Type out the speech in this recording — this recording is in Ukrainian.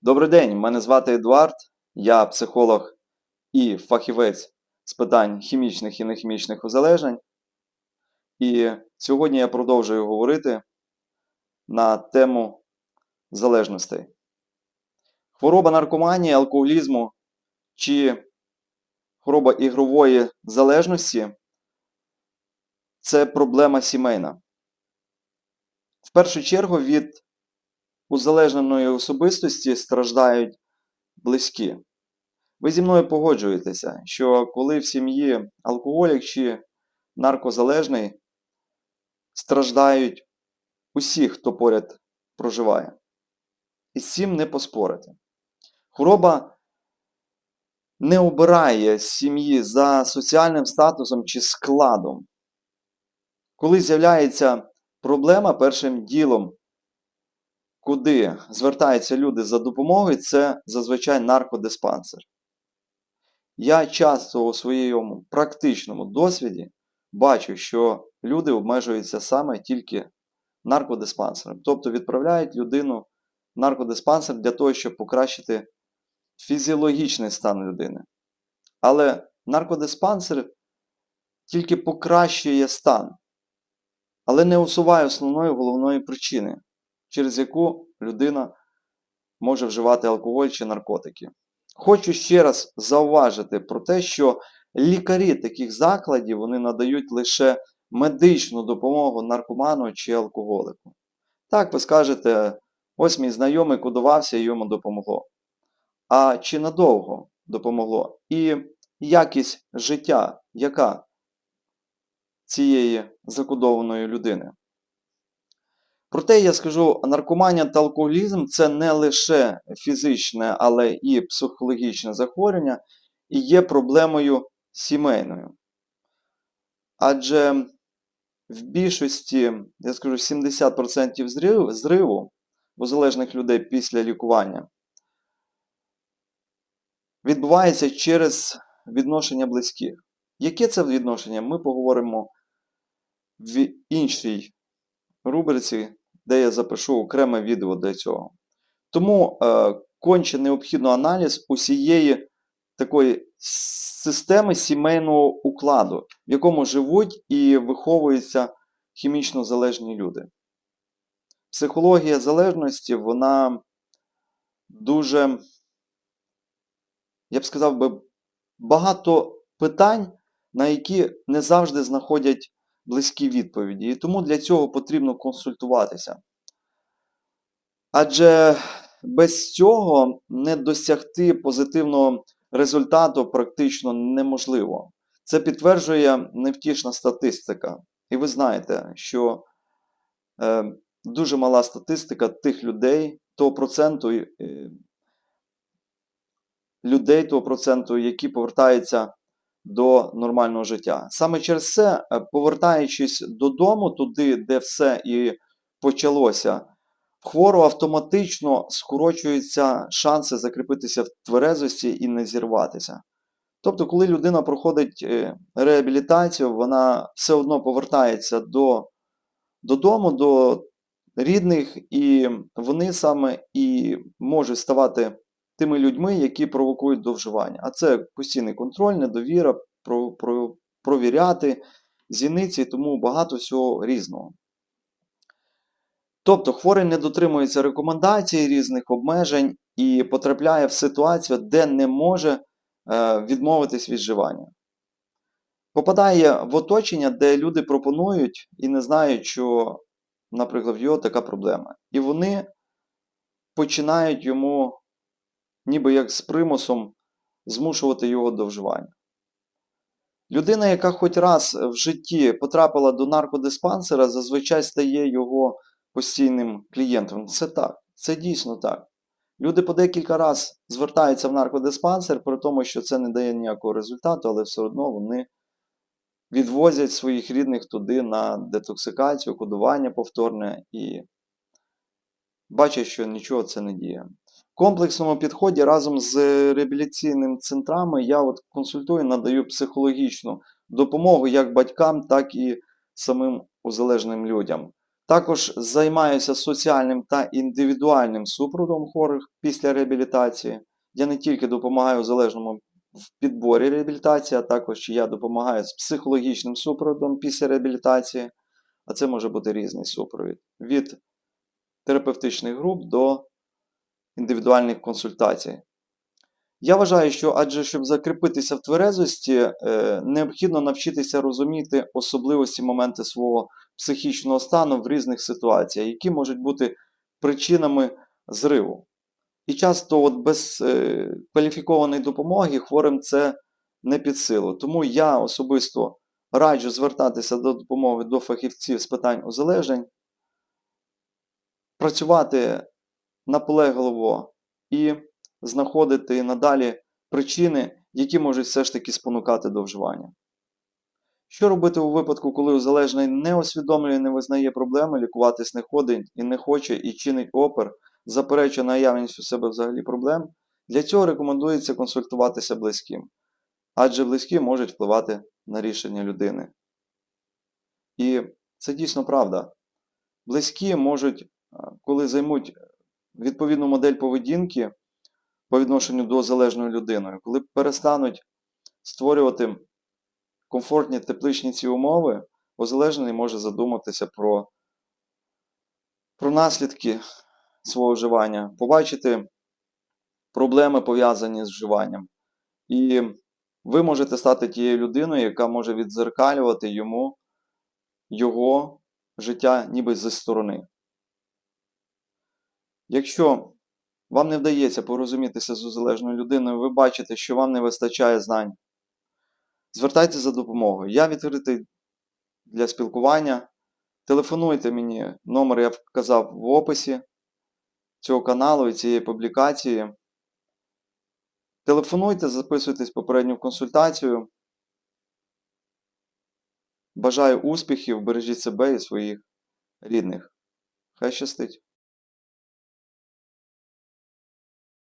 Добрий день, мене звати Едуард, я психолог і фахівець з питань хімічних і нехімічних узалежнень. І сьогодні я продовжую говорити на тему залежностей. Хвороба наркоманії, алкоголізму чи хвороба ігрової залежності це проблема сімейна. В першу чергу від узалежненої особистості страждають близькі. Ви зі мною погоджуєтеся, що коли в сім'ї алкоголік чи наркозалежний, страждають усі, хто поряд проживає. І з цим не поспорити. Хвороба не обирає сім'ї за соціальним статусом чи складом. Коли з'являється проблема першим ділом, куди звертаються люди за допомогою, це зазвичай наркодиспансер. Я часто у своєму практичному досвіді бачу, що люди обмежуються саме тільки наркодиспансером. Тобто відправляють людину наркодиспансер для того, щоб покращити фізіологічний стан людини. Але наркодиспансер тільки покращує стан, але не усуває основної головної причини, через яку людина може вживати алкоголь чи наркотики. Хочу ще раз зауважити про те, що лікарі таких закладів вони надають лише медичну допомогу наркоману чи алкоголику. Так, ви скажете, ось мій знайомий кодувався і йому допомогло. А чи надовго допомогло? І якість життя, яка цієї закодованої людини? Проте я скажу, наркоманія та алкоголізм це не лише фізичне, але і психологічне захворювання і є проблемою сімейною. Адже в більшості, я скажу, 70% зриву, зриву у залежних людей після лікування відбувається через відношення близьких. Яке це відношення, ми поговоримо в іншій рубриці, де я запишу окреме відео для цього. Тому е, конче необхідно аналіз усієї такої системи сімейного укладу, в якому живуть і виховуються хімічно залежні люди. Психологія залежності, вона дуже, я б сказав би, багато питань, на які не завжди знаходять близькі відповіді. І тому для цього потрібно консультуватися. Адже без цього не досягти позитивного результату практично неможливо. Це підтверджує невтішна статистика. І ви знаєте, що е, дуже мала статистика тих людей, того проценту е, людей, того проценту, які повертаються до нормального життя. Саме через це, е, повертаючись додому, туди, де все і почалося, в хворого автоматично скорочуються шанси закріпитися в тверезості і не зірватися. Тобто, коли людина проходить е, реабілітацію, вона все одно повертається до, додому, до рідних, і вони саме і можуть ставати тими людьми, які провокують до вживання. А це постійний контроль, недовіра, про, про, провіряти, зіниці і тому багато всього різного. Тобто хворий не дотримується рекомендацій різних обмежень і потрапляє в ситуацію, де не може е, відмовитись від вживання. Попадає в оточення, де люди пропонують і не знають, що, наприклад, в його така проблема. І вони починають йому, ніби як з примусом, змушувати його до вживання. Людина, яка хоч раз в житті потрапила до наркодиспансера, зазвичай стає його постійним клієнтом. Це так, це дійсно так. Люди по декілька разів звертаються в наркодиспансер, при тому, що це не дає ніякого результату, але все одно вони відвозять своїх рідних туди на детоксикацію, кодування повторне і бачать, що нічого це не діє. Комплексному підході разом з реабілітаційними центрами я от консультую, надаю психологічну допомогу як батькам, так і самим узалежним людям. Також займаюся соціальним та індивідуальним супроводом хворих після реабілітації. Я не тільки допомагаю залежному в підборі реабілітації, а також я допомагаю з психологічним супроводом після реабілітації, а це може бути різний супровід від терапевтичних груп до індивідуальних консультацій. Я вважаю, що адже щоб закріпитися в тверезості, е, необхідно навчитися розуміти особливості моменти свого психічного стану в різних ситуаціях, які можуть бути причинами зриву. І часто от без е, кваліфікованої допомоги хворим це не під силу. Тому я особисто раджу звертатися до допомоги до фахівців з питань узалежнень, працювати наполегливо і знаходити надалі причини, які можуть все ж таки спонукати до вживання. Що робити у випадку, коли узалежний не усвідомлює, не визнає проблеми, лікуватись не ходить і не хоче, і чинить опір, заперечує наявність у себе взагалі проблем? Для цього рекомендується консультуватися близьким, адже близькі можуть впливати на рішення людини. І це дійсно правда. Близькі можуть, коли займуть відповідну модель поведінки по відношенню до залежної людини, коли перестануть створювати комфортні тепличні ці умови, озалежений може задуматися про, про наслідки свого вживання, побачити проблеми, пов'язані з вживанням. І ви можете стати тією людиною, яка може відзеркалювати йому його життя ніби зі сторони. Якщо вам не вдається порозумітися з узалежною людиною, ви бачите, що вам не вистачає знань, звертайтеся за допомогою. Я відкритий для спілкування. Телефонуйте мені, номер я вказав в описі цього каналу і цієї публікації. Телефонуйте, записуйтесь в попередню консультацію. Бажаю успіхів, бережіть себе і своїх рідних. Хай щастить!